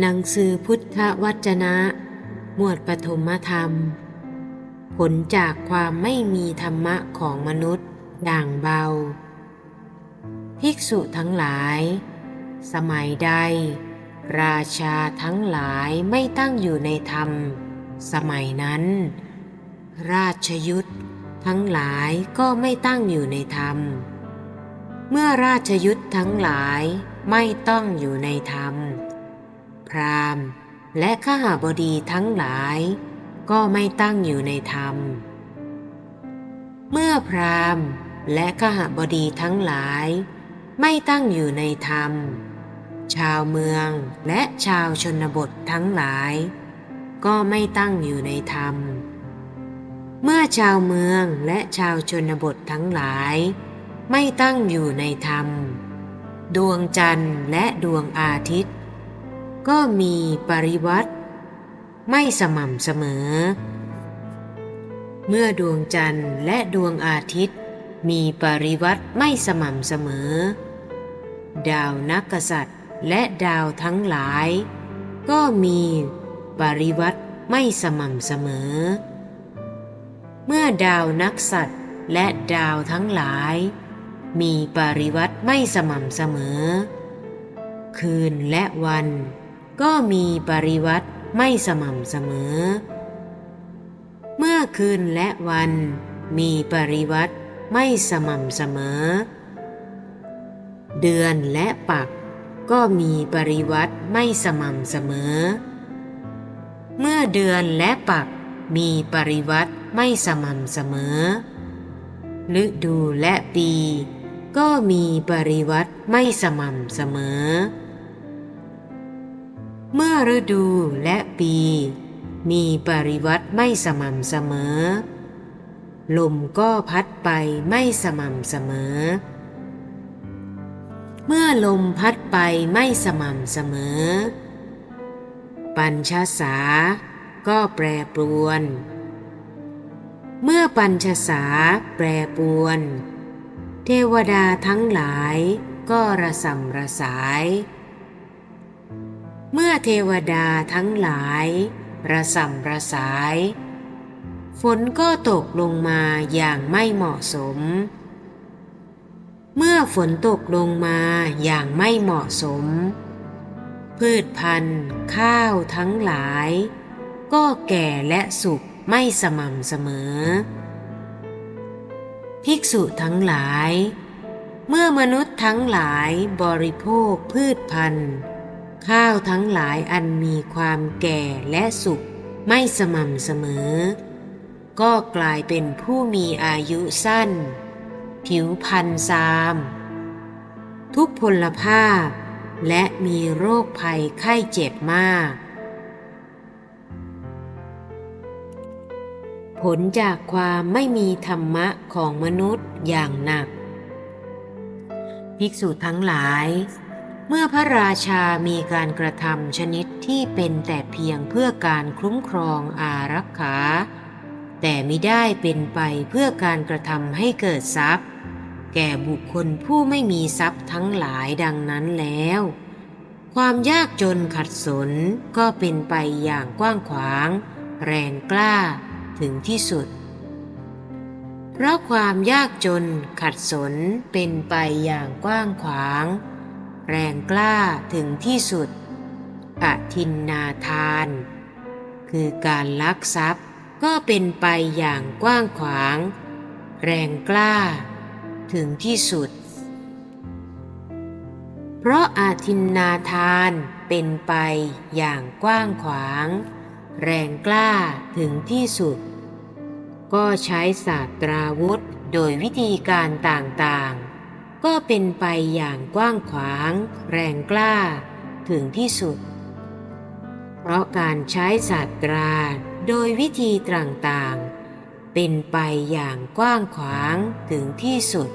หนังสือพุทธวจนะ หมวดปฐมธรรม ผลจากความไม่มีธรรมะของมนุษย์อย่างเบา ภิกษุทั้งหลาย สมัยใด ราชาทั้งหลายไม่ตั้งอยู่ในธรรม สมัยนั้น ราชยุทธทั้งหลายก็ไม่ตั้งอยู่ในธรรม เมื่อราชยุทธทั้งหลายไม่ต้องอยู่ในธรรม พราหมณ์ และขหาบดีทั้งหลาย ก็ไม่ตั้งอยู่ในธรรม เมื่อพราหมณ์และขหบดีทั้งหลาย ไม่ตั้งอยู่ในธรรม ชาวเมืองและชาวชนบททั้งหลาย ก็ไม่ตั้งอยู่ในธรรม เมื่อชาวเมืองและชาวชนบททั้งหลาย ไม่ตั้งอยู่ในธรรมดวงจันทร์และดวงอาทิตย์ ก็มีปริวัติไม่สม่ำเสมอ เมื่อดวงจันทร์และดวงอาทิตย์ มีปริวัติไม่สม่ำเสมอ ดาวนักษัตริย์และดาวทั้งหลาย ก็มีปริวัติไม่สม่ำเสมอ เมื่อดาวนักสัตว์และดาวทั้งหลาย มีปริวัติไม่สม่ำเสมอ คืนและวัน ก็มีปริวัติไม่สม่ำเสมอ เมื่อคืนและวัน มีปริวัติไม่สม่ำเสมอ เดือนและปัก ก็มีปริวัติไม่สม่ำเสมอ เมื่อเดือนและปัก มีปริวัติไม่สม่ำเสมอ ฤดูและปี ก็มีปริวัติไม่สม่ำเสมอ เมื่อฤดูและปี มีปริวัติไม่สม่ำเสมอ ลมก็พัดไปไม่สม่ำเสมอ เมื่อลมพัดไปไม่สม่ำเสมอ ปัญชาสา ก็แปรปรวน เมื่อปัญชาสาแปรปรวน เทวดาทั้งหลายก็ระสำระสาย เมื่อเทวดาทั้งหลายระสำระสาย ฝนก็ตกลงมาอย่างไม่เหมาะสม เมื่อฝนตกลงมาอย่างไม่เหมาะสม พืชพันธุ์ข้าวทั้งหลาย ก็แก่และสุกไม่สม่ำเสมอ ภิกษุทั้งหลาย เมื่อมนุษย์ทั้งหลายบริโภคพืชพันธุ์ ข้าวทั้งหลายอันมีความแก่และสุกไม่สม่ำเสมอ ก็กลายเป็นผู้มีอายุสั้น ผิวพันซาม ทุกพลภาพ และมีโรคภัยไข้เจ็บมาก ผลจากความไม่มีธรรมะของมนุษย์อย่างหนัก ภิกษุทั้งหลาย เมื่อพระราชามีการกระทำชนิดที่เป็นแต่เพียงเพื่อการคุ้มครองอารักขา แต่ไม่ได้เป็นไปเพื่อการกระทำให้เกิดทรัพย์ แก่บุคคลผู้ไม่มีทรัพย์ทั้งหลายดังนั้นแล้ว ความยากจนขัดสนก็เป็นไปอย่างกว้างขวาง แรงกล้าถึงที่สุด เพราะความยากจนขัดสนเป็นไปอย่างกว้างขวาง แรงกล้าถึงที่สุด อทินนาทาน คือการลักทรัพย์ก็เป็นไปอย่างกว้างขวาง แรงกล้า ถึงที่สุด เพราะอาทินนาทานเป็นไปอย่างกว้างขวาง แรงกล้าถึงที่สุด ก็ใช้ศาสตราวุธโดยวิธีการต่างๆ ก็เป็นไปอย่างกว้างขวาง แรงกล้า ถึงที่สุด เพราะการใช้ศาสตราโดยวิธีต่างๆ เป็นไปอย่างกว้างขวางถึงที่สุด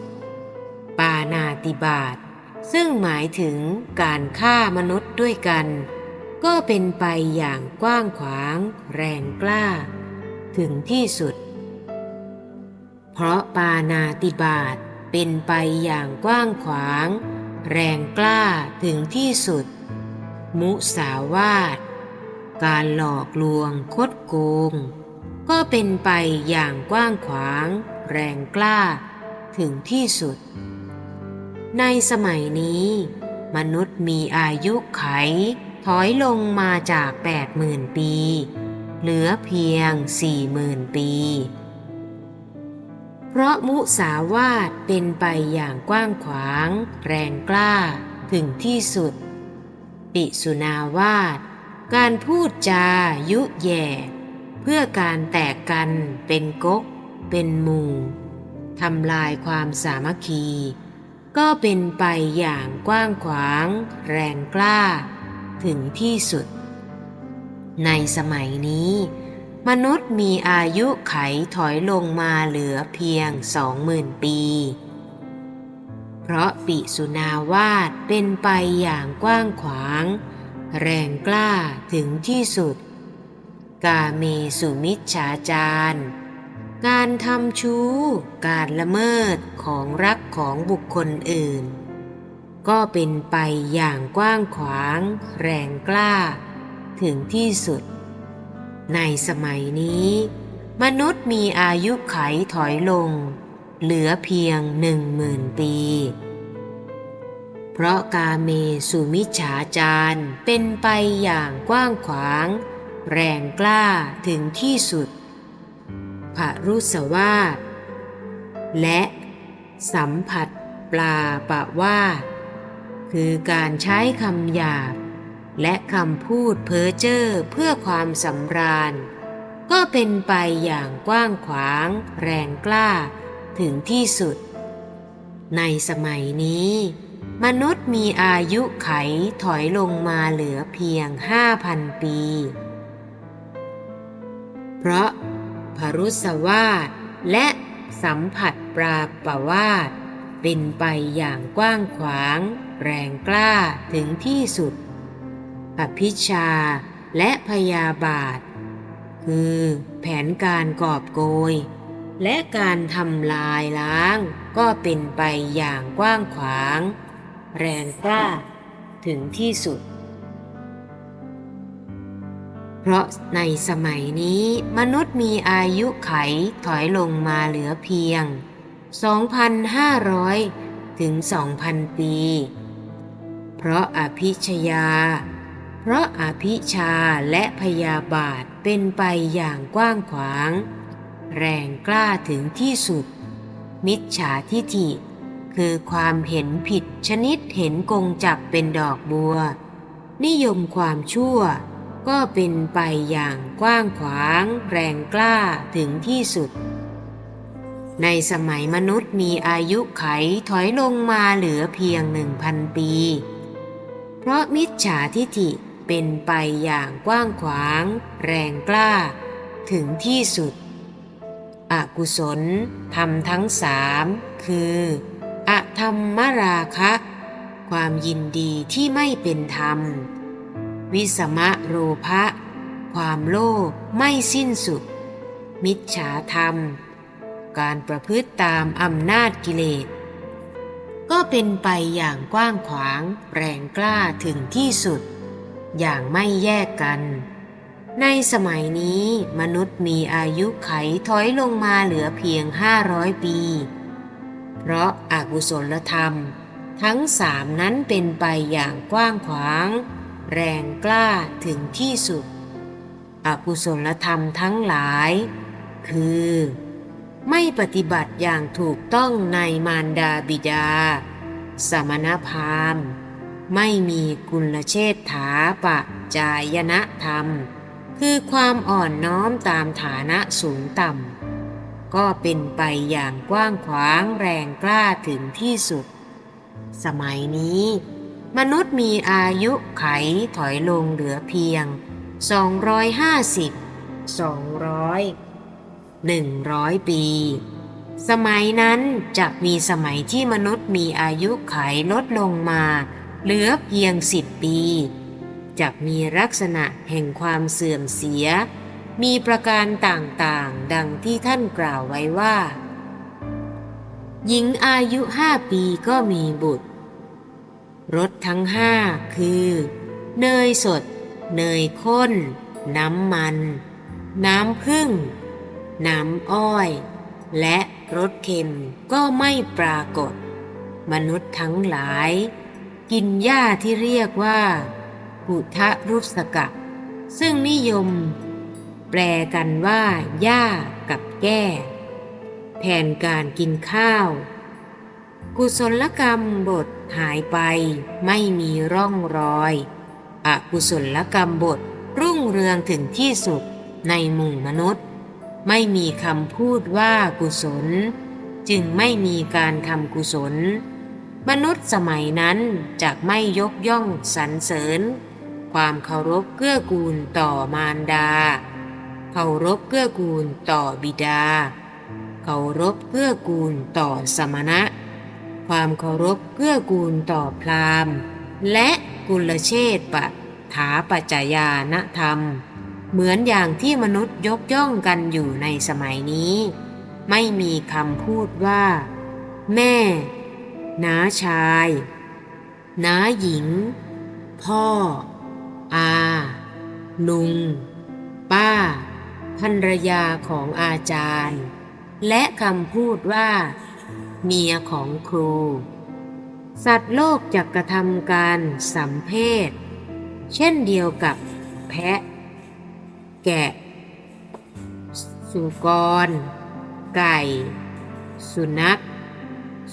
ปานาติบาตซึ่งหมายถึงการฆ่ามนุษย์ด้วยกัน ก็เป็นไปอย่างกว้างขวาง แรงกล้า ถึงที่สุด เพราะปานาติบาต เป็นไปอย่างกว้างขวาง แรงกล้าถึงที่สุด มุสาวาท การหลอกลวงคดโกง ก็เป็นไปอย่างกว้างขวาง แรงกล้าถึงที่สุด ในสมัยนี้ มนุษย์มีอายุไข ถอยลงมาจาก 80,000 ปี เหลือเพียง 40,000 ปี เพราะมุสาวาทเป็นไปอย่างกว้างขวาง แรงกล้า ถึงที่สุด ปิสุนาวาท การพูดจายุแย่ เพื่อการแตกกันเป็นก๊ก เป็นหมู่ทำลายความสามัคคี ก็เป็นไปอย่างกว้างขวาง แรงกล้า ถึงที่สุด ในสมัยนี้ มนุษย์มีอายุไขถอยลงมาเหลือเพียงสองหมื่นปี เพราะปิสุนาวาสเป็นไปอย่างกว้างขวาง แรงกล้าถึงที่สุด กาเมสุมิจฉาจารการทำชู้ การละเมิดของรักของบุคคลอื่น ก็เป็นไปอย่างกว้างขวาง แรงกล้า ถึงที่สุด ในสมัยนี้ มนุษย์มีอายุไขถอยลง เหลือเพียงหนึ่งหมื่นปี เพราะกาเมสุมิฉาจารเป็นไปอย่างกว้างขวาง แรงกล้าถึงที่สุดภรุสวาสและสัมผัสปลาปะวาคือการใช้คำหยาบ และคำพูดเพ้อเจ้อเพื่อความสำราญ ก็เป็นไปอย่างกว้างขวาง แรงกล้า ถึงที่สุด ในสมัยนี้ มนุษย์มีอายุไขถอยลงมาเหลือเพียงห้าพันปี เพราะพรุสวาสและสัมผัสปราปวาสเป็นไปอย่างกว้างขวาง แรงกล้าถึงที่สุด อภิชา และพยาบาท คือแผนการกอบโกย และการทำลายล้างก็เป็นไปอย่างกว้างขวาง แรงกล้าถึงที่สุด เพราะในสมัยนี้มนุษย์มีอายุไขถอยลงมาเหลือเพียง 2,500 ถึง 2,000 ปี เพราะอภิชยา พราะอภิชาและพยาบาทเป็นไปอย่างกว้างขวาง แรงกล้าถึงที่สุด มิจฉาทิฐิ คือความเห็นผิดชนิดเห็นกงจักเป็นดอกบัว นิยมความชั่ว ก็เป็นไปอย่างกว้างขวาง แรงกล้าถึงที่สุด ในสมัยมนุษย์มีอายุไขถอยลงมาเหลือเพียงหนึ่งพันปี เพราะมิจฉาทิฐิ เป็นไปอย่างกว้างขวาง แรงกล้า ถึงที่สุด อกุศลธรรมทั้งสามคืออธรรมราคะ ความยินดีที่ไม่เป็นธรรม วิสมะโรภะ ความโลภไม่สิ้นสุด มิจฉาธรรม การประพฤติตามอำนาจกิเลส ก็เป็นไปอย่างกว้างขวาง แรงกล้าถึงที่สุด อย่างไม่แยกกัน ในสมัยนี้มนุษย์มีอายุไขถอยลงมาเหลือเพียง 500 ปี เพราะอากุศลธรรม ทั้งสามนั้นเป็นไปอย่างกว้างขวาง แรงกล้าถึงที่สุด อกุศลธรรมทั้งหลาย คือ ไม่ปฏิบัติอย่างถูกต้องในมารดาบิดา สมณพราหมณ์ ไม่มีกุลเชษฐาปะจายนธรรม คือความอ่อนน้อมตามฐานะสูงต่ำ ก็เป็นไปอย่างกว้างขวางแรงกล้าถึงที่สุด สมัยนี้ มนุษย์มีอายุไขถอยลงเหลือเพียง 250 200 100 ปี สมัยนั้นจะมีสมัยที่มนุษย์มีอายุไขลดลงมา เหลือเพียง10ปีจะมีลักษณะแห่งความเสื่อมเสีย มีประการต่างๆ ดังที่ท่านกล่าวไว้ว่า หญิงอายุห้าปีก็มีบุตรรถทั้งห้าคือ เนยสด เนยข้น น้ำมัน น้ำผึ้ง น้ำอ้อย และรสเค็มก็ไม่ปรากฏ มนุษย์ทั้งหลาย กินหญ้าที่เรียกว่ากุทะรุสกะ ซึ่งนิยม แปลกันว่าหญ้ากับแก้แทนการกินข้าว กุศลกรรมบทหายไปไม่มีร่องรอยอกุศลกรรมบทรุ่งเรืองถึงที่สุดในหมู่มนุษย์ ไม่มีคำพูดว่ากุศล จึงไม่มีการทำกุศล มนุษย์สมัยนั้นจะไม่ยกย่องสรรเสริญ ความเคารพเกื้อกูลต่อมารดา เคารพเกื้อกูลต่อบิดา เคารพเกื้อกูลต่อสมณะ ความเคารพเกื้อกูลต่อพราหมณ์ และกุลเชษปะถาปัจจยานธรรม เหมือนอย่างที่มนุษย์ยกย่องกันอยู่ในสมัยนี้ ไม่มีคำพูดว่า แม่ น้าชาย น้าหญิง พ่อ อา ลุง ป้า ภรรยาของอาจารย์ และคำพูดว่า เมียของครู สัตว์โลกจะกระทำการสัมเพศเช่นเดียวกับแพะ แกะ สุกร ไก่ สุนัข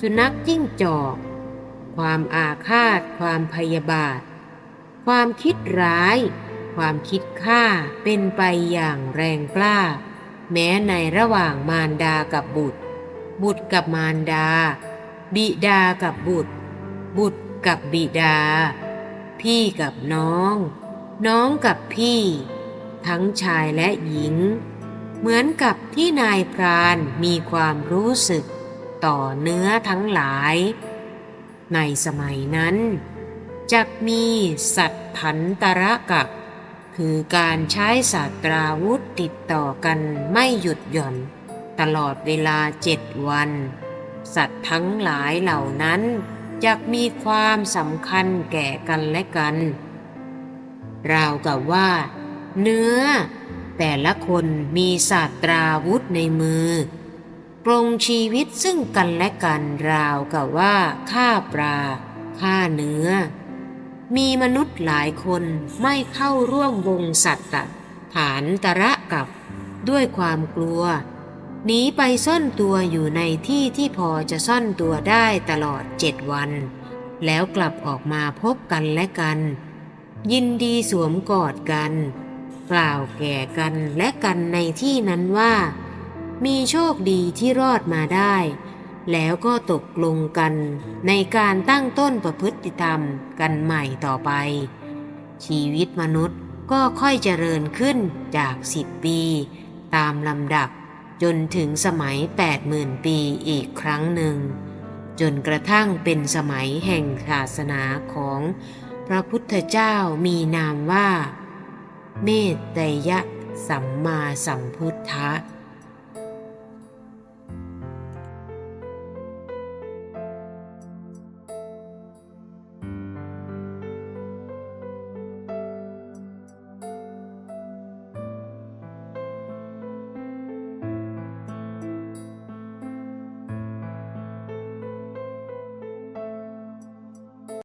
สุนัขจิ้งจอก ความอาฆาต ความพยาบาท ความคิดร้าย ความคิดฆ่าเป็นไปอย่างแรงกล้า แม้ในระหว่างมารดากับบุตร บุตรกับมารดา บิดากับบุตร บุตรกับบิดา พี่กับน้อง น้องกับพี่ ทั้งชายและหญิง เหมือนกับที่นายพรานมีความรู้สึก ต่อเนื้อทั้งหลาย ในสมัยนั้นจักมีสัตว์พันตระกับ คือการใช้ศาสตราวุธติดต่อกันไม่หยุดหย่อน ตลอดเวลาเจ็ดวัน สัตว์ทั้งหลายเหล่านั้นจักมีความสำคัญแก่กันและกัน ราวกับว่า เนื้อ แต่ละคนมีศาสตราวุธในมือ ปรงชีวิตซึ่งกันและกันราวกับว่าฆ่าปลาฆ่าเนื้อ มีมนุษย์หลายคนไม่เข้าร่วมวงสัตตะฐานตระกับด้วยความกลัวหนีไปซ่อนตัวอยู่ในที่ที่พอจะซ่อนตัวได้ตลอดเจ็ดวัน แล้วกลับออกมาพบกันและกัน ยินดีสวมกอดกัน กล่าวแก่กันและกันในที่นั้นว่า มีโชคดีที่รอดมาได้ แล้วก็ตกลงกันในการตั้งต้นประพฤติธรรมกันใหม่ต่อไป ชีวิตมนุษย์ก็ค่อยเจริญขึ้นจากสิบปี ตามลำดับจนถึงสมัย 80,000 ปีอีกครั้งหนึ่ง จนกระทั่งเป็นสมัยแห่งศาสนาของพระพุทธเจ้ามีนามว่า เมตตยะสัมมาสัมพุทธะ